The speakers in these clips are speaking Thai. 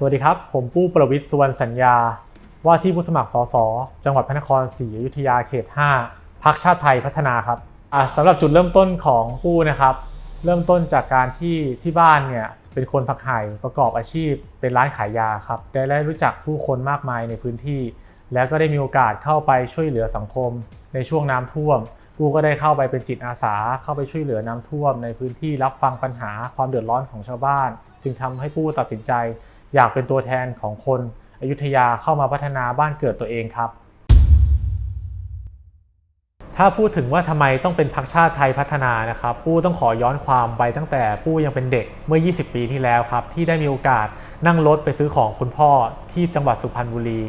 สวัสดีครับ ผมปู้ประวิทย์สุวรรณสัญญา ว่าที่ผู้สมัครสสจังหวัดพระนครศรีอยุธยาเขต 5พักชาติไทยพัฒนาครับสำหรับจุดเริ่มต้นของปู้นะครับ เริ่มต้นจากการที่ที่บ้านเนี่ยเป็นคนผักไห่ประกอบอาชีพ เป็นร้านขายยาครับได้ได้รู้จักผู้คนมากมายในพื้นที่ แล้วก็ได้มีโอกาสเข้าไปช่วยเหลือสังคม ในช่วงน้ำท่วมปูก็ได้เข้าไปเป็นจิตอาสา เข้าไปช่วยเหลือน้ำท่วม ในพื้นที่รับฟังปัญหาความเดือดร้อนของชาวบ้าน จึงทำให้ปูตัดสินใจ อยากเป็นตัวแทนของคนอยุธยาเข้ามาพัฒนาบ้านเกิดตัวเองครับ ถ้าพูดถึงว่าทำไมต้องเป็นพักชาติไทยพัฒนานะครับ ปู้ต้องขอย้อนความไปตั้งแต่ปู้ยังเป็นเด็กเมื่อ 20 ปีที่แล้วครับ ที่ได้มีโอกาสนั่งรถไปซื้อของคุณพ่อที่จังหวัดสุพรรณบุรี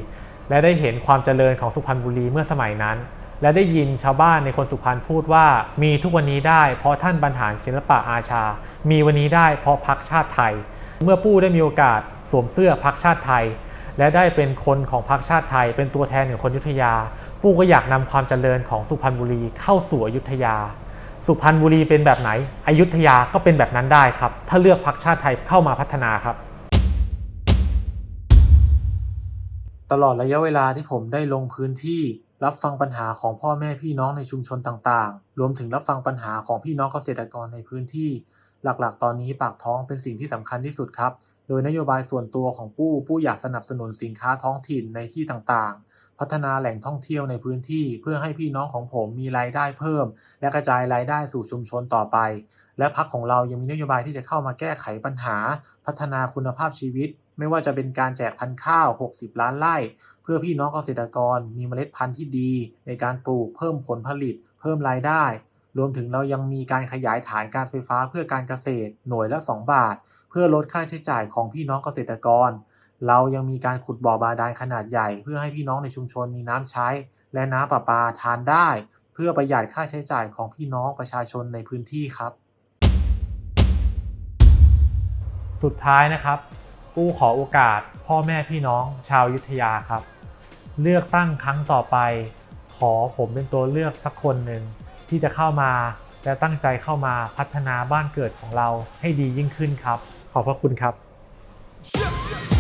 และได้เห็นความเจริญของสุพรรณบุรีเมื่อสมัยนั้นและได้ยินชาวบ้านในคนสุพรรณพูดว่า มีทุกวันนี้ได้เพราะท่านบรรหารศิลปะอาชา มีวันนี้ได้เพราะพักชาติไทย เมื่อปู้ได้มีโอกาสสวมเสื้อพักชาติไทย และได้เป็นคนของพรรคชาติไทย เป็นตัวแทนของคนอยุธยา ปู้ก็อยากนำความเจริญของสุพรรณบุรีเข้าสู่อยุธยา สุพรรณบุรีเป็นแบบไหน อยุธยาก็เป็นแบบนั้นได้ครับ ถ้าเลือกพรรคชาติไทยเข้ามาพัฒนาครับ ตลอดระยะเวลาที่ผมได้ลงพื้นที่รับฟังปัญหาของพ่อแม่พี่น้องในชุมชนต่างๆ รวมถึงรับฟังปัญหาของพี่น้องเกษตรกรในพื้นที่ หลักๆ ตอนนี้ปากท้องเป็นสิ่งที่สำคัญที่สุดครับ โดยนโยบายส่วนตัวของปู้ปู้อยากสนับสนุนสินค้าท้องถิ่นในที่ต่างๆ พัฒนาแหล่งท่องเที่ยวในพื้นที่ เพื่อให้พี่น้องของผมมีรายได้เพิ่ม และกระจายรายได้สู่ชุมชนต่อไป และพักของเรายังมีนโยบายที่จะเข้ามาแก้ไขปัญหา พัฒนาคุณภาพชีวิต ไม่ว่าจะเป็นการแจกพันธุ์ข้าว 60 ล้านไร่ เพื่อพี่น้องเกษตรกร มีเมล็ดพันธุ์ที่ดี ในการปลูกเพิ่มผลผลิต เพิ่มรายได้ รวมถึงเรายังมีการขยายฐานการไฟฟ้าเพื่อการเกษตรหน่วยละ 2 บาท เพื่อลดค่าใช้จ่ายของพี่น้องเกษตรกร เรายังมีการขุดบ่อบาดาลขนาดใหญ่ เพื่อให้พี่น้องในชุมชนมีน้ำใช้ และน้ำประปาทานได้ เพื่อประหยัดค่าใช้จ่ายของพี่น้องประชาชนในพื้นที่ครับ สุดท้ายนะครับปู้ขอโอกาสพ่อแม่พี่น้องชาวยุทธยาครับ เลือกตั้งครั้งต่อไป ขอผมเป็นตัวเลือกสักคนหนึ่ง ที่จะเข้ามา และตั้งใจเข้ามาพัฒนาบ้านเกิดของเราให้ดียิ่งขึ้นครับ ขอบพระคุณครับ Yeah, yeah.